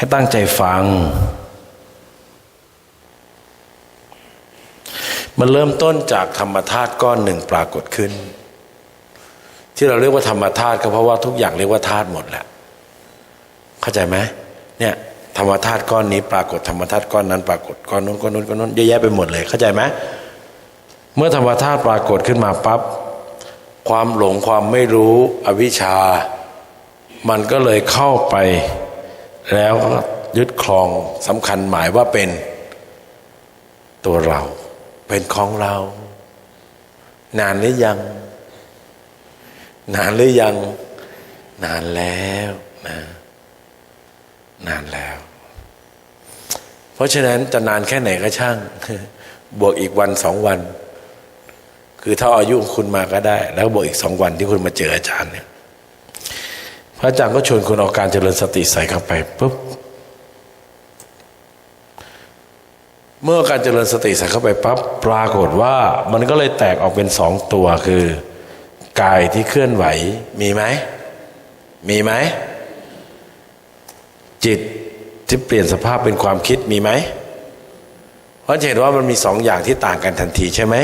ให้ตั้งใจฟัง มันเริ่มต้นจากธรรมธาตุก้อนหนึ่งปรากฏขึ้น ที่เราเรียกว่าธรรมธาตุก็เพราะว่าทุกอย่างเรียกว่าธาตุหมดแหละ เข้าใจไหมเนี่ยธรรมธาตุก้อนนี้ปรากฏธรรมธาตุก้อนนั้นปรากฏก้อนนู้นก้อนนู้นก้อนนู้นเยอะแยะไปหมดเลย เข้าใจไหมเมื่อธรรมธาตุปรากฏขึ้นมาปั๊บความหลงความไม่รู้อวิชชา มันก็เลยเข้าไป แล้วยึดครองสำคัญหมายว่าเป็นตัวเรา เป็นของเรา นานหรือยัง นานหรือยัง นานแล้วนะนานแล้ว เพราะฉะนั้นจะนานแค่ไหนก็ช่าง บวกอีกวันสองวัน คือถ้าอายุคุณมาก็ได้ แล้วบวกอีกสองวันที่คุณมาเจออาจารย์เนี่ย พระอาจารย์ก็ชวนคุณเอาการเจริญสติใส่เข้าไปปุ๊บเมื่อการเจริญสติใส่เข้าไปปั๊บปรากฏว่ามันก็เลยแตกออกเป็นสองตัวคือ กายที่เคลื่อนไหวมีไหม มีไหม จิตที่เปลี่ยนสภาพเป็นความคิดมีไหม เพราะจะเห็นว่ามันมีสองอย่างที่ต่างกันทันทีใช่ไหม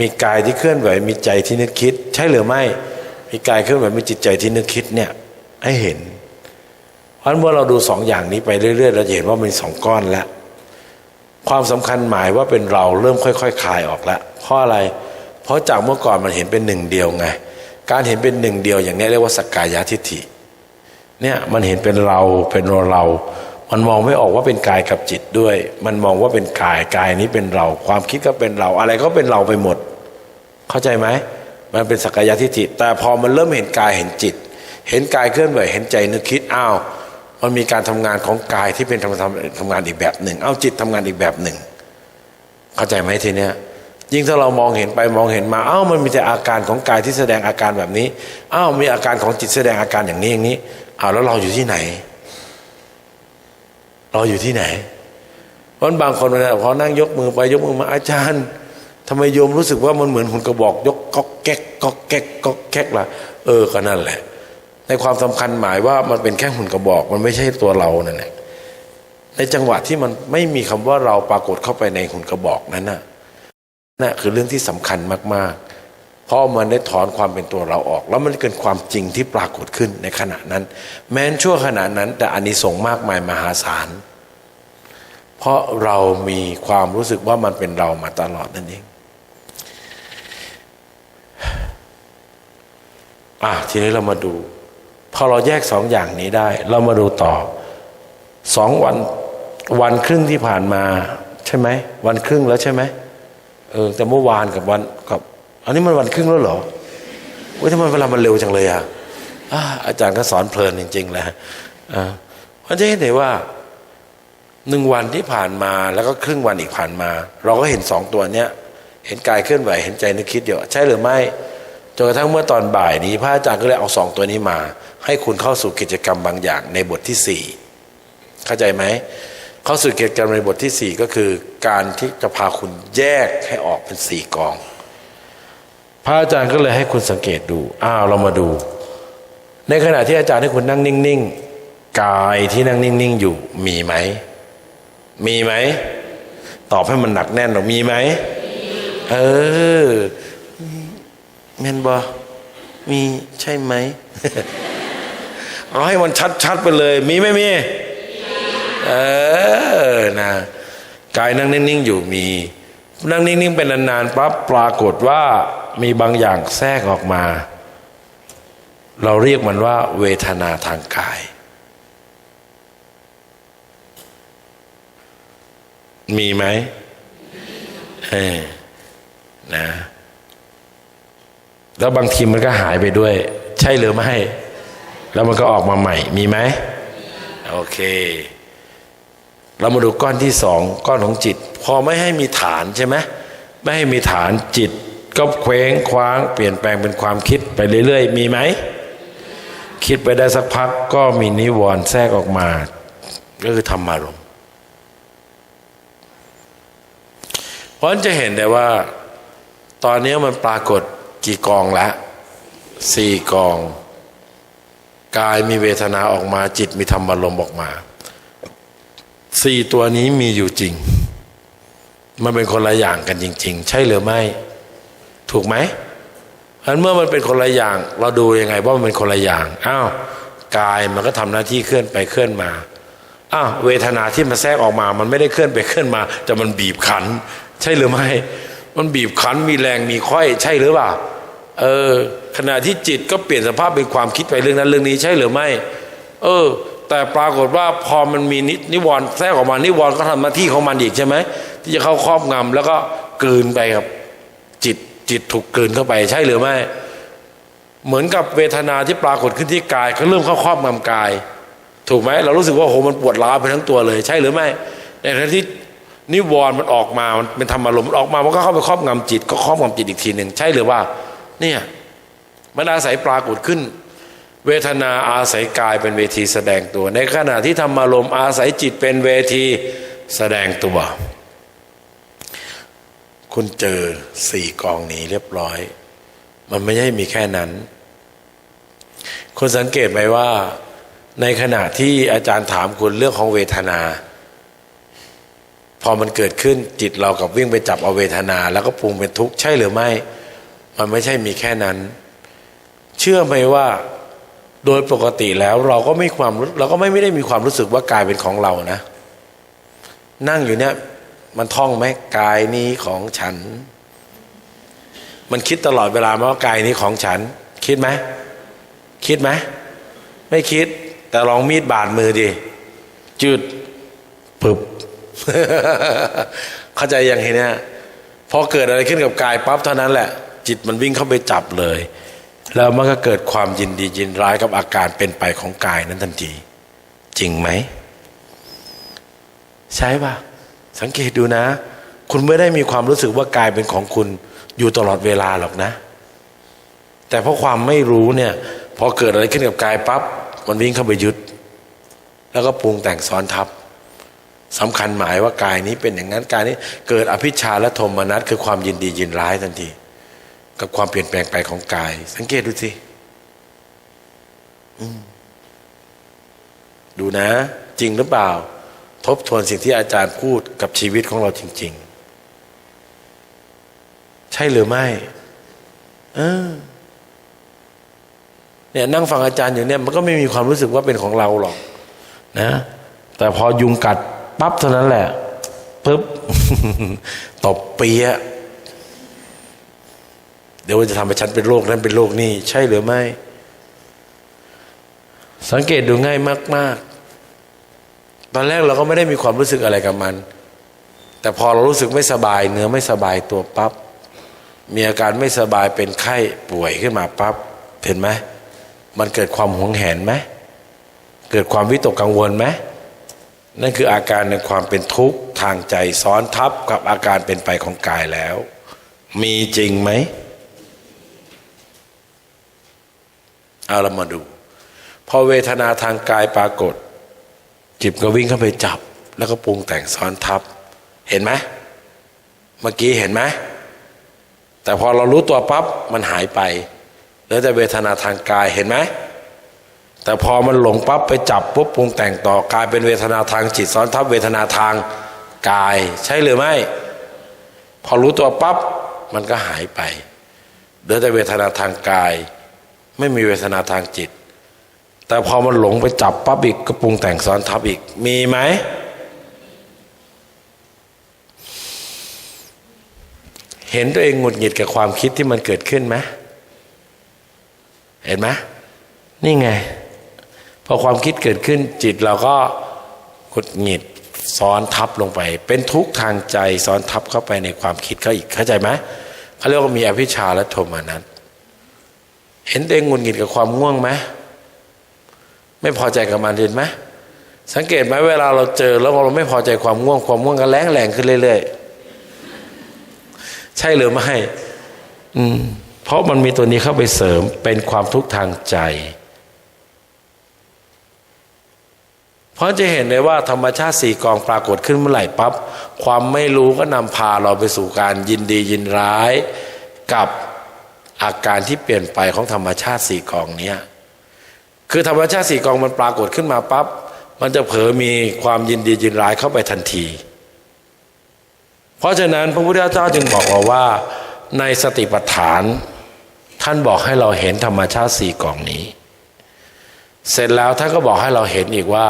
มีกายที่เคลื่อนไหวมีใจที่นึกคิด ใช่หรือไม่ มีกายเคลื่อนไหวมีจิตใจที่นึกคิดเนี่ย ให้เห็น เพราะเมื่อเราดูสองอย่างนี้ไปเรื่อย ๆ เราจะเห็นว่ามันสองก้อนแล้วความสำคัญหมายว่าเป็นเราเริ่มค่อยๆคคลายออกแล้วเพราะอะไร เพราะจากเมื่อก่อนมันเห็นเป็นหนึ่งเดียวไง การเห็นเป็นหนึ่งเดียวอย่างนี้เรียกว่าสกกายทิฏฐิ เนี่ยมันเห็นเป็นเราเป็นเรา มันมองไม่ออกว่าเป็นกายกับจิตด้วย มันมองว่าเป็นกายกายนี้เป็นเรา ความคิดก็เป็นเรา อะไรก็เป็นเราไปหมด เข้าใจไหมมันเป็นสักกายทิฏฐิ แต่พอมันเริ่มเห็นกายเห็นจิต เห็นกายเคลื่อนไหวเห็นใจนึกคิดอ้าวมันมีการทำงานของกายที่เป็นทำทำทำงานอีกแบบหนึ่ง เอาจิตทำงานอีกแบบหนึ่ง เข้าใจไหมทีเนี้ยยิ่งถ้าเรามองเห็นไปมองเห็นมาอ้าวมันมีแต่อาการของกายที่แสดงอาการแบบนี้อ้าวมีอาการของจิตแสดงอาการอย่างนี้อย่างนี้อ้าวแล้วเราอยู่ที่ไหน เราอยู่ที่ไหนเพราะบางคนเนี่ยพอนั่งยกมือไปยกมือมาอาจารย์ทำไมโยมรู้สึกว่ามันเหมือนหุ่นกระบอกยกก๊อกแก๊กก๊อกแก๊กก๊อกแก๊กล่ะเออก็นั่นแหละ ในความสำคัญหมายว่ามันเป็นแค่หุ่นกระบอก มันไม่ใช่ตัวเรานั่นแหละในจังหวะที่มันไม่มีคำว่าเราปรากฏเข้าไปในหุ่นกระบอกนั้นน่ะนั่นคือเรื่องที่สำคัญมากๆ เพราะมันได้ถอนความเป็นตัวเราออก แล้วมันเกิดความจริงที่ปรากฏขึ้นในขณะนั้น แม้นชั่วขณะนั้น แต่อันนี้ส่งส์มากมายมหาศาลเพราะเรามีความรู้สึกว่ามันเป็นเรามาตลอดนั่นเองอะทีนี้เรามาดู พอเราแยกสองอย่างนี้ได้ เรามาดูต่อสองวันวันครึ่งที่ผ่านมา ใช่ไหมวันครึ่งแล้วใช่ไหมเออแต่เมื่อวานกับวันกับ อันนี้มันวันครึ่งแล้วเหรอเว้ยทำไมเวลามันเร็วจังเลยอะอาจารย์ก็สอนเพลินจริงๆแหละอ่าเพราะจะเห็นได้ว่าหนึ่งวันที่ผ่านมาแล้วก็ครึ่งวันอีกผ่านมา เราก็เห็นสองตัวเนี้ย เห็นกายเคลื่อนไหวเห็นใจนึกคิดอยู่ใช่หรือไม่จนกระทั่งเมื่อตอนบ่ายนี้พระอาจารย์ก็เลยเอาสองตัวนี้มา ให้คุณเข้าสู่กิจกรรมบางอย่างในบทที่สี่เข้าใจไหมเข้าสู่กิจกรรมในบทที่สี่ก็คือ การที่จะพาคุณแยกให้ออกเป็นสี่กอง พระอาจารย์ก็เลยให้คุณสังเกตดูอ้าวเรามาดู ในขณะที่อาจารย์ให้คุณนั่งนิ่งๆกายที่นั่งนิ่งๆอยู่มีไหมมีไหมตอบให้มันหนักแน่นหรอมีไหมเออแม่นบอมีใช่ไหม เอาให้มันชัดๆไปเลย มีไม่มีเออนะกายนั่งนิ่งๆอยู่มี นั่งนิ่งๆเป็นนานๆปั๊บปรากฏว่ามีบางอย่างแทรกออกมา เราเรียกมันว่า เวทนาทางกาย มีไหมเออนะ แล้วบางทีมันก็หายไปด้วย ใช่หรือไม่ แล้วมันก็ออกมาใหม่มีไหมโอเค เรามาดูก้อนที่สองก้อนของจิต พอไม่ให้มีฐานใช่ไหมไม่ให้มีฐานจิต ก็เคว้งคว้าง เปลี่ยนแปลงเป็นความคิดไปเรื่อย ๆ มีไหมคิดไปได้สักพักก็มีนิวรณ์แทรกออกมา ก็คือธรรมารมเพราะฉะนั้นจะเห็นได้ว่า ตอนนี้มันปรากฏกี่กองแล้วสี่กอง กายมีเวทนาออกมาจิตมีธรรมารมณ์ออกมาสี่ตัวนี้มีอยู่จริง มันเป็นคนละอย่างกันจริง ๆ ใช่หรือไม่ ถูกไหมอันเมื่อมันเป็นคนละอย่าง เราดูยังไงว่ามันเป็นคนละอย่างอ้าวกายมันก็ทำหน้าที่เคลื่อนไปเคลื่อนมาอ้าวเวทนาที่มันแทรกออกมา มันไม่ได้เคลื่อนไปเคลื่อนมาแต่มันบีบขัน ใช่หรือไม่ มันบีบขันมีแรงมีค่อย ใช่หรือเปล่า เออขณะที่จิตก็เปลี่ยนสภาพเป็นความคิดไปเรื่องนั้นเรื่องนี้ใช่หรือไม่ เออ แต่ปรากฏว่าพอมันมีนินวรณ์แทรกออกมานิวรณ์ก็ทำหน้าที่ของมันอีกใช่ไหมที่จะเข้าครอบงำแล้วก็กลืนไปกับ จิตจิตถูกกลืนเข้าไปใช่หรือไม่ เหมือนกับเวทนาที่ปรากฏขึ้นที่กายก็เริ่มเข้าครอบงำกาย ถูกไหมเรารู้สึกว่าโหมันปวดร้าวไปทั้งตัวเลย ใช่หรือไม่ในขณะที่นิวรณ์มันออกมามันเป็นธรรมอารมณ์มันออกมามันก็เข้าไปครอบงำจิต ก็ครอบงำจิตอีกทีหนึ่งใช่หรือว่า เนี่ยมันอาศัยปรากฏขึ้น เวทนาอาศัยกายเป็นเวทีแสดงตัว ในขณะที่ธรรมารมอาศัยจิตเป็นเวทีแสดงตัว คุณเจอสี่กองนี้เรียบร้อย มันไม่ใช่มีแค่นั้น คุณสังเกตไหมว่า ในขณะที่อาจารย์ถามคุณเรื่องของเวทนา พอมันเกิดขึ้นจิตเรากับวิ่งไปจับเอาเวทนา แล้วก็ปรุงเป็นทุกข์ใช่หรือไม่ มันไม่ใช่มีแค่นั้น เชื่อไหมว่าโดยปกติแล้วเราก็ไม่ความรู้เราก็ไม่ไม่ได้มีความรู้สึกว่ากายเป็นของเรานะ นั่งอยู่เนี่ย มันท่องไหมกายนี้ของฉัน มันคิดตลอดเวลาว่ากายนี้ของฉัน คิดไหมคิดไหมไม่คิด แต่ลองมีดบาดมือดิจืดปึบเข้าใจยังเห็นเนี่ยพอเกิดอะไรขึ้นกับกายปั๊บเท่านั้นแหละ จิตมันวิ่งเข้าไปจับเลย แล้วมันก็เกิดความยินดียินร้ายกับอาการเป็นไปของกายนั้นทันที จริงไหม ใช่ปะสังเกตดูนะ คุณไม่ได้มีความรู้สึกว่ากายเป็นของคุณอยู่ตลอดเวลาหรอกนะ แต่เพราะความไม่รู้เนี่ยพอเกิดอะไรขึ้นกับกายปั๊บมันวิ่งเข้าไปยึดแล้วก็ปรุงแต่งซ้อนทับสำคัญหมายว่ากายนี้เป็นอย่างนั้นกายนี้เกิดอภิชาและโทมนัสคือความยินดียินร้ายทันที กับความเปลี่ยนแปลงไปของกาย สังเกตดูสิดูนะ จริงหรือเปล่า ทบทวนสิ่งที่อาจารย์พูดกับชีวิตของเราจริง ๆ ใช่หรือไม่เออเนี่ยนั่งฟังอาจารย์อยู่เนี่ยมันก็ไม่มีความรู้สึกว่าเป็นของเราหรอกนะ แต่พอยุงกัดปั๊บเท่านั้นแหละปึ๊บตบเปียะ เดี๋ยวจะทำให้ฉันเป็นโรคนั้นเป็นโรคนี่ใช่หรือไม่ สังเกตดูง่ายมาก ๆ ตอนแรกเราก็ไม่ได้มีความรู้สึกอะไรกับมัน แต่พอเรารู้สึกไม่สบาย เนื้อไม่สบายตัวปับ๊บมีอาการไม่สบายเป็นไข้ป่วยขึ้นมาปับ๊บเห็นไหมมันเกิดความหวงแหนไหมเกิดความวิตกกังวลไหมนั่นคืออาการในความเป็นทุกข์ทางใจซ้อนทับกับอาการเป็นไปของกายแล้ว มีจริงไหม เอาเรามาดู พอเวทนาทางกายปรากฏ จิตก็วิ่งเข้าไปจับ แล้วก็ปรุงแต่งซ้อนทับ เห็นไหมเมื่อกี้เห็นไหมแต่พอเรารู้ตัวปั๊บมันหายไปแล้วแต่เวทนาทางกายเห็นไหมแต่พอมันหลงปั๊บไปจับปุ๊บปรุงแต่งต่อกลายเป็นเวทนาทางจิตซ้อนทับเวทนาทางกาย ใช่หรือไม่ พอรู้ตัวปั๊บมันก็หายไปเหลือแต่เวทนาทางกาย ไม่มีเวทนาทางจิต แต่พอมันหลงไปจับปั๊บอีกก็ปรุงแต่งซ้อนทับอีก มีไหม เห็นตัวเองหงุดหงิดกับความคิดที่มันเกิดขึ้นไหมเห็นไหมนี่ไง พอความคิดเกิดขึ้นจิตเราก็หงุดหงิดซ้อนทับลงไป เป็นทุกข์ทางใจซ้อนทับเข้าไปในความคิดเขาอีกเข้าใจไหมเขาเรียกว่ามีอภิชาและโทมานัส เห็นตัวเองหงุดหงิดกับความง่วงไหมไม่พอใจกับมันเห็นไหมสังเกตไหมเวลาเราเจอแล้วเราไม่พอใจความง่วง ความง่วงก็แรงแรงขึ้นเรื่อยๆใช่หรือไม่อืมเพราะมันมีตัวนี้เข้าไปเสริมเป็นความทุกข์ทางใจ เพราะจะเห็นเลยว่าธรรมชาติสี่กองปรากฏขึ้นเมื่อไหร่ปั๊บความไม่รู้ก็นำพาเราไปสู่การยินดียินร้ายกับ อาการที่เปลี่ยนไปของธรรมชาติสี่กองเนี้ยคือธรรมชาติสี่กองมันปรากฏขึ้นมาปั๊บมันจะเผลอมีความยินดียินร้ายเข้าไปทันที เพราะฉะนั้นพระพุทธเจ้าจึงบอกเราว่าในสติปัฏฐาน ท่านบอกให้เราเห็นธรรมชาติสี่กองนี้ เสร็จแล้วท่านก็บอกให้เราเห็นอีกว่า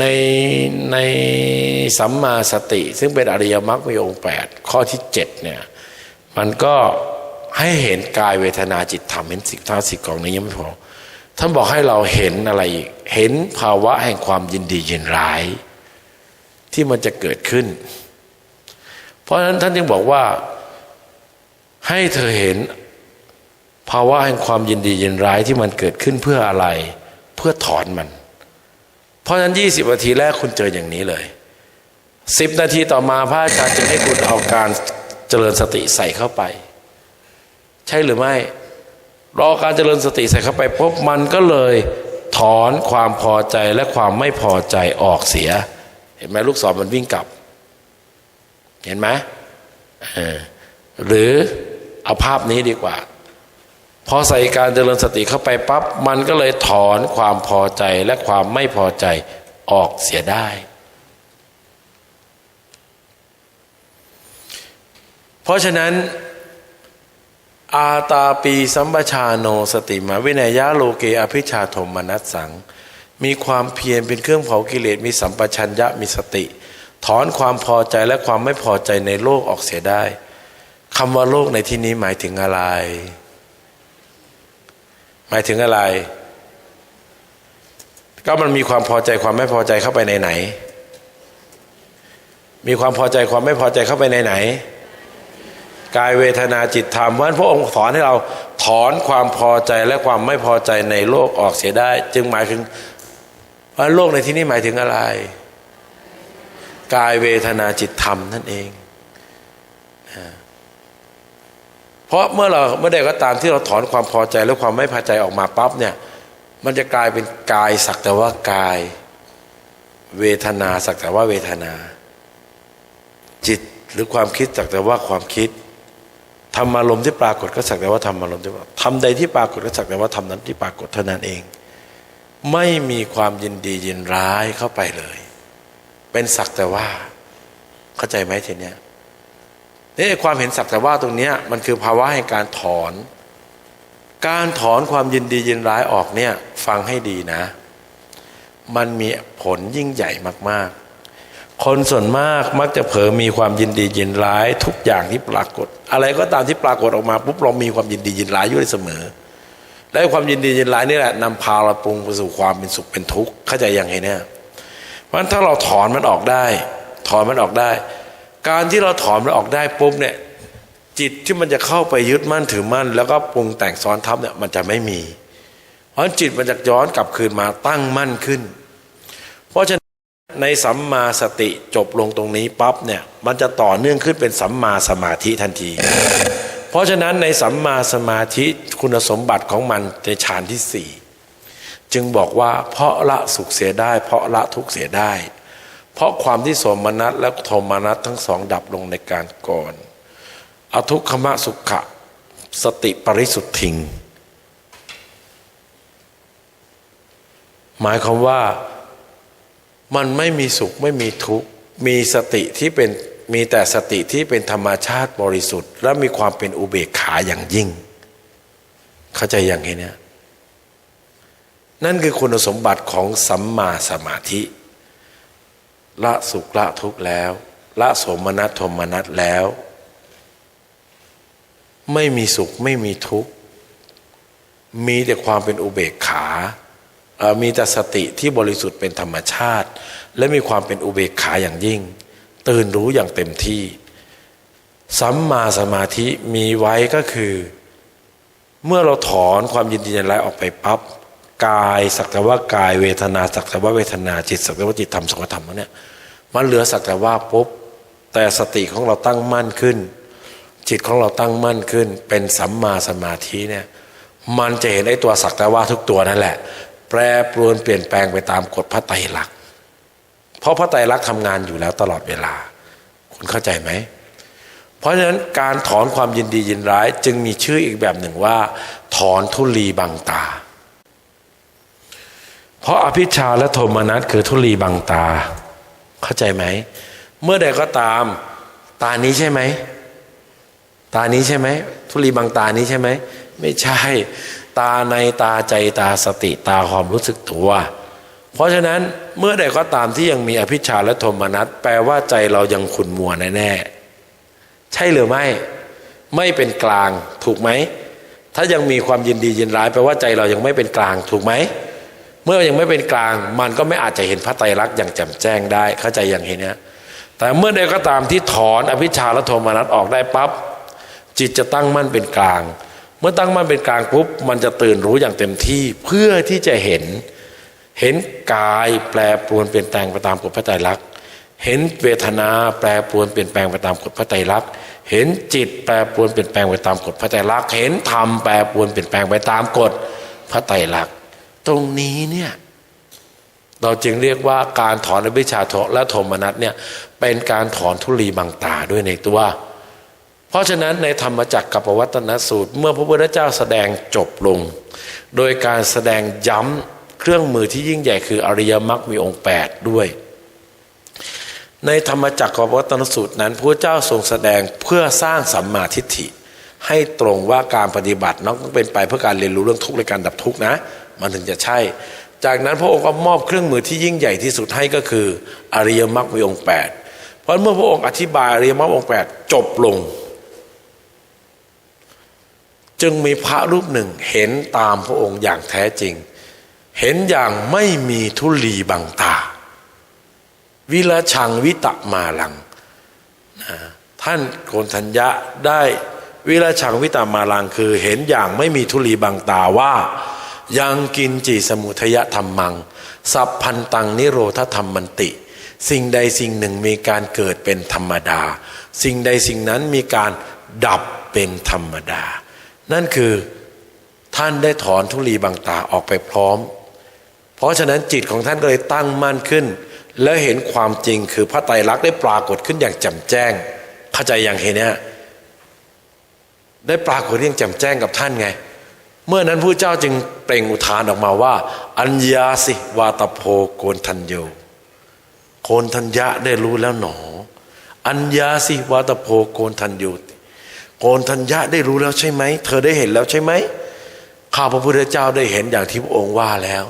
ในในสัมมาสติ ซึ่งเป็นอริยมรรคมีองค์แปดข้อที่เจ็ดเนี่ย มันก็ ให้เห็นกายเวทนาจิตธรรมเห็นสิ่งท่าสิกองนี้ยังไม่พอท่านบอกให้เราเห็นอะไรอีกเห็นภาวะแห่งความยินดียินร้าย ที่มันจะเกิดขึ้น เพราะฉะนั้นท่านจึงบอกว่าให้เธอเห็นภาวะแห่งความยินดียินร้ายที่มันเกิดขึ้นเพื่ออะไร เพื่อถอนมัน เพราะฉะนั้นยี่สิบนาทีแรกคุณเจออย่างนี้เลยสิบนาทีต่อมาพระอาจารย์จะให้คุณเอาการเจริญสติใส่เข้าไป ใช่หรือไม่รอการเจริญสติใส่เข้าไปปุ๊บมันก็เลยถอนความพอใจและความไม่พอใจออกเสีย เห็นไหมลูกศรมันวิ่งกลับ เห็นไหมหรือเอาภาพนี้ดีกว่า พอใส่การเจริญสติเข้าไปปั๊บมันก็เลยถอนความพอใจและความไม่พอใจออกเสียได้ เพราะฉะนั้น อาตาปีสัมปชาโนสติมาวินัยยะโลเกอภิชาโทมนัสสัง มีความเพียรเป็นเครื่องเผากิเลสมีสัมปชัญญะมีสติ ถอนความพอใจและความไม่พอใจในโลกออกเสียได้คำว่าโลกในที่นี้หมายถึงอะไร หมายถึงอะไร ก็มันมีความพอใจความไม่พอใจเข้าไปในไหน มีความพอใจความไม่พอใจเข้าไปในไหน กายเวทนาจิตธรรมเพราะฉะนั้นพระองค์สอนให้เราถอนความพอใจและความไม่พอใจในโลกออกเสียได้ จึงหมายถึงว่าโลกในที่นี้หมายถึงอะไร กายเวทนาจิตธรรมนั่นเอง เพราะเมื่อเราเมื่อใดก็ตามที่เราถอนความพอใจและความไม่พอใจออกมาปั๊บเนี่ย มันจะกลายเป็นกายสักแต่ว่ากาย เวทนาสักแต่ว่าเวทนา จิตหรือความคิดสักแต่ว่าความคิด ธรรมารมณ์ที่ปรากฏก็สักแต่ว่าธรรมารมณ์ที่ทำใดที่ปรากฏก็สักแต่ว่าทำนั้นที่ปรากฏเท่านั้นเอง ไม่มีความยินดียินร้ายเข้าไปเลย เป็นสักแต่ว่า เข้าใจไหมทีเนี้ยนี่ความเห็นสักแต่ว่าตรงเนี้ยมันคือภาวะแห่งการถอน การถอนความยินดียินร้ายออกเนี่ย ฟังให้ดีนะ มันมีผลยิ่งใหญ่มากๆ คนส่วนมากมักจะเผลอมีความยินดียินร้าย ทุกอย่างที่ปรากฏ อะไรก็ตามที่ปรากฏออกมาปุ๊บเรามีความยินดียินร้ายอยู่เสมอ และความยินดียินร้ายนี่แหละนำพาเราปรุงไปสู่ความเป็นสุขเป็นทุกข์เข้าใจอย่างไรเนี่ยเพราะฉะนั้นถ้าเราถอนมันออกได้ ถอนมันออกได้ การที่เราถอนมันออกได้ปุ๊บเนี่ยจิตที่มันจะเข้าไปยึดมั่นถือมั่น แล้วก็ปรุงแต่งซ้อนทับเนี่ยมันจะไม่มี เพราะจิตมันจะย้อนกลับคืนมาตั้งมั่นขึ้น เพราะฉะนั้น ในสัมมาสติจบลงตรงนี้ปั๊บเนี่ยมันจะต่อเนื่องขึ้นเป็นสัมมาสมาธิทันที เพราะฉะนั้นในสัมมาสมาธิคุณสมบัติของมันในฌานที่สี่จึงบอกว่าเพราะละสุขเสียได้ เพราะละทุกข์เสียได้ เพราะความที่สมนัตและโทมนัตทั้งสองดับลงในการก่อนอทุกขมะสุขะสติปริสุทธิง หมายความว่า มันไม่มีสุขไม่มีทุกข์มีสติที่เป็นมีแต่สติที่เป็นธรรมชาติบริสุทธิ์ และมีความเป็นอุเบกขาอย่างยิ่ง เข้าใจอย่างนี้เนี่ยนั่นคือคุณสมบัติของสัมมาสมาธิ ละสุขละทุกข์แล้ว ละสมนัตโทมนัตแล้ว ไม่มีสุขไม่มีทุกข์มีแต่ความเป็นอุเบกขา มีแต่สติที่บริสุทธิ์เป็นธรรมชาติ และมีความเป็นอุเบกขาอย่างยิ่ง ตื่นรู้อย่างเต็มที่สัมมาสมาธิมีไว้ก็คือ เมื่อเราถอนความยินดียินร้ายออกไปปับ๊บกายสักแต่ว่ากายเวทนาสักแต่ว่าเวทนาจิตสักแต่ว่าจิตธรรมสังขธรรมเนี่ยมันเหลือสักแต่ว่าปุ๊บแต่สติของเราตั้งมั่นขึ้น จิตของเราตั้งมั่นขึ้น เป็นสัมมาสมาธิเนี่ยมันจะเห็นไอ้ตัวสักแต่ว่าทุกตัวนั่นแหละ แปรปรวนเปลี่ยนแปลงไปตามกฎพระไตรลักษณ์เพราะพระไตรลักษณ์ทำงานอยู่แล้วตลอดเวลา คุณเข้าใจไหม เพราะฉะนั้นการถอนความยินดียินร้ายจึงมีชื่ออีกแบบหนึ่งว่า ถอนทุลีบังตา เพราะอภิชาและโทมนัสคือทุลีบังตา เข้าใจไหม เมื่อใดก็ตามตานี้ใช่ไหม ตานี้ใช่ไหม ทุลีบังตานี้ใช่ไหม ไม่ใช่ ตาในตาใจตาสติตาความรู้สึกตัว เพราะฉะนั้นเมื่อใดก็ตามที่ยังมีอภิชาและโทมนัสแปลว่าใจเรายังขุนมัวแน่ๆใช่หรือไม่ ไม่เป็นกลางถูกไหม ถ้ายังมีความยินดียินร้ายแปลว่าใจเรายังไม่เป็นกลางถูกไหม เมื่อยังไม่เป็นกลาง มันก็ไม่อาจจะเห็นพระไตรลักษณ์อย่างแจ่มแจ้งได้ เข้าใจอย่างเห็นเนี้ยแต่เมื่อใดก็ตามที่ถอนอภิชาและโทมนัสออกได้ปั๊บจิตจะตั้งมั่นเป็นกลาง เมื่อตั้งมั่นเป็นกลางปุ๊บมันจะตื่นรู้อย่างเต็มที่เพื่อที่จะเห็น เห็นกายแปรปรวนเปลี่ยนแปลงไปตามกฎพระไตรลักษณ์เห็นเวทนาแปรปรวนเปลี่ยนแปลงไปตามกฎพระไตรลักษณ์เห็นจิตแปรปรวนเปลี่ยนแปลงไปตามกฎพระไตรลักษณ์เห็นธรรมแปรปรวนเปลี่ยนแปลงไปตามกฎพระไตรลักษณ์ตรงนี้เนี่ยเราจึงเรียกว่าการถอนอภิชฌาโทและโทมนัสเนี่ยเป็นการถอนทุลีบังตาด้วยในตัว เพราะฉะนั้นในธรรมจักรกับวัตนสูตร เมื่อพระพุทธเจ้าแสดงจบลง โดยการแสดงย้ำเครื่องมือที่ยิ่งใหญ่คืออริยมรรคมีองค์ 8 ด้วย ในธรรมจักรกับวัตนสูตรนั้นพระเจ้าทรงแสดงเพื่อสร้างสัมมาทิฏฐิ ให้ตรงว่าการปฏิบัตินั้นต้องเป็นไปเพื่อการเรียนรู้เรื่องทุกข์และการดับทุกข์นะ มันถึงจะใช่ จากนั้นพระองค์ก็มอบเครื่องมือที่ยิ่งใหญ่ที่สุดให้ก็คือ อริยมรรคมีองค์ 8 เพราะเมื่อพระองค์อธิบายอริยมรรคองค์ 8 จบลง จึงมีพระรูปหนึ่งเห็นตามพระองค์อย่างแท้จริง เห็นอย่างไม่มีทุลีบังตา วิรชังวิตะมาลังนะท่านโกนทัญญะได้วิรชังวิตะมาลังคือเห็นอย่างไม่มีทุลีบังตาว่า ยังกินจีสมุทยธรรมัง สัพพันตังนิโรธธรรมมันติ สิ่งใดสิ่งหนึ่งมีการเกิดเป็นธรรมดา สิ่งใดสิ่งนั้นมีการดับเป็นธรรมดา นั่นคือท่านได้ถอนทุลีบังตาออกไปพร้อม เพราะฉะนั้นจิตของท่านก็เลยตั้งมั่นขึ้น และเห็นความจริงคือพระไตรลักษณ์ได้ปรากฏขึ้นอย่างแจ่มแจ้งเข้าใจอย่างเห็นเนี่ยได้ปรากฏอย่างแจ่มแจ้งกับท่านไง เมื่อนั้นผู้เจ้าจึงเปล่งอุทานออกมาว่า อัญญาสิวาตโพโกนทัญโยโกนทัญญะได้รู้แล้วหนอ อัญญาสิวาตโพโกนทัญโย โกนทัญญะได้รู้แล้วใช่ไหม เธอได้เห็นแล้วใช่ไหมข้าพระพุทธเจ้าได้เห็นอย่างที่พระองค์ว่าแล้ว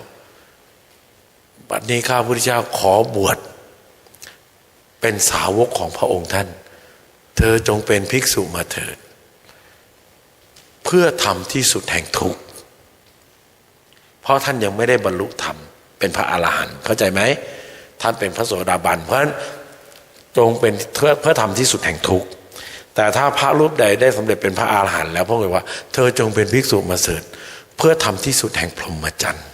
บัดนี้ข้าพระพุทธเจ้าขอบวชเป็นสาวกของพระองค์ท่าน เธอจงเป็นภิกษุมาเถิด เพื่อทำที่สุดแห่งทุกข์ เพราะท่านยังไม่ได้บรรลุธรรม เป็นพระอาหารหันต์เข้าใจไหม ท่านเป็นพระโสดาบัน เพราะฉะนั้นจงเป็นเพื่อเพื่อทำที่สุดแห่งทุกข์ แต่ถ้าพระรูปใดได้สำเร็จเป็นพระอาหารหันต์แล้วพระองค์บอกว่า เธอจงเป็นภิกษุมาเถิดเพื่อทำที่สุดแห่งพรหมจรรย์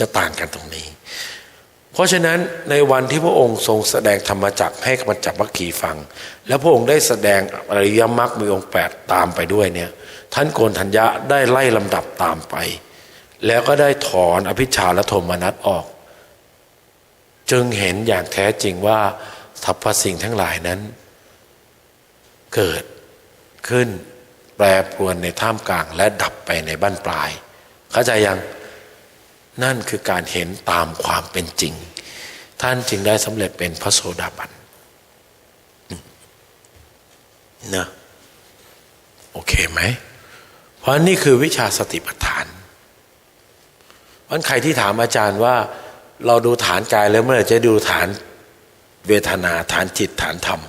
จะต่างกันตรงนี้ เพราะฉะนั้นในวันที่พระองค์ทรงแสดงธรรมจักให้กับจักรวัคคีฟัง แล้วพระองค์ได้แสดงอริยมรรคมีองค์แปดตามไปด้วยเนี่ยท่านโกนธัญญะได้ไล่ลำดับตามไป แล้วก็ได้ถอนอภิชาและโทมนัสออก จึงเห็นอย่างแท้จริงว่า สรรพสิ่งทั้งหลายนั้น เกิดขึ้นแปรปรวนในท่ามกลางและดับไปในบ้านปลาย เข้าใจยังนั่นคือการเห็นตามความเป็นจริง ท่านจึงได้สำเร็จเป็นพระโสดาบันนะโอเคไหม เพราะนี่คือวิชาสติปัฏฐานวันใครที่ถามอาจารย์ว่า เราดูฐานกายแล้วเมื่อไหร่จะดูฐาน เวทนาฐานจิตฐานธรรม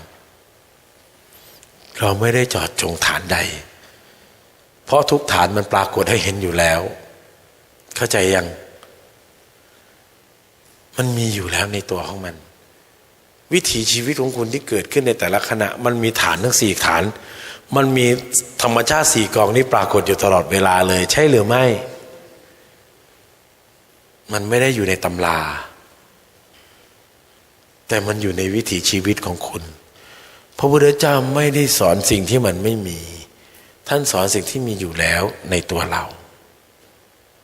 เราไม่ได้จอดจงฐานใด เพราะทุกฐานมันปรากฏให้เห็นอยู่แล้ว เข้าใจยัง มันมีอยู่แล้วในตัวของมัน วิถีชีวิตของคุณที่เกิดขึ้นในแต่ละขณะ มันมีฐานทั้งสี่ฐาน มันมีธรรมชาติสี่กองนี้ปรากฏอยู่ตลอดเวลาเลย ใช่หรือไม่ มันไม่ได้อยู่ในตำรา แต่มันอยู่ในวิถีชีวิตของคุณ พระพุทธเจ้าไม่ได้สอนสิ่งที่มันไม่มี ท่านสอนสิ่งที่มีอยู่แล้วในตัวเรา